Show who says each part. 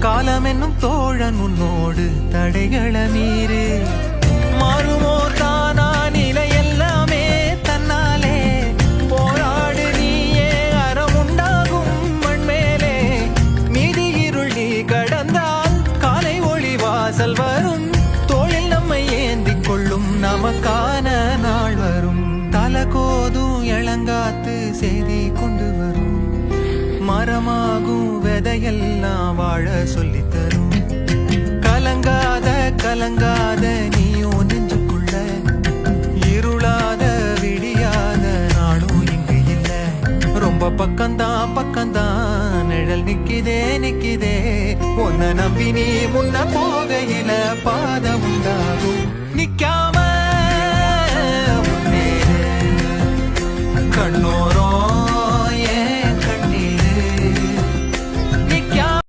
Speaker 1: காலம் என்னும் தோழன் உன்னோடு தடைகள மீறு. மாறுமோ தானா நிலை எல்லாமே தன்னாலே. போராடு நீயே அறம் உண்டாகும் மண் மேலே மீதி இருள் நீ கடந்தால் காலை ஒளி வாசல் வரும். தோளில் நம்மை ஏந்தி கொள்ளும் நமக்கான நாள் வரும். தலகோதும் இளங்காத்து செய்தி கொண்டு வரும். மரமா எல்லாம் வாழ சொல்லித்தரும். கலங்காத கலங்காத நீயும் நெஞ்சுக்குள்ள. இருளாத விடியாத நாளும் இங்கு இல்ல. ரொம்ப பக்கம்தான் பக்கம்தான். நிழல் நிக்கிதே நிக்கிதே உன்னை நம்பி நீ முன்ன போகையில பாதம் உண்டாகும். நிக்காம கண்ணோர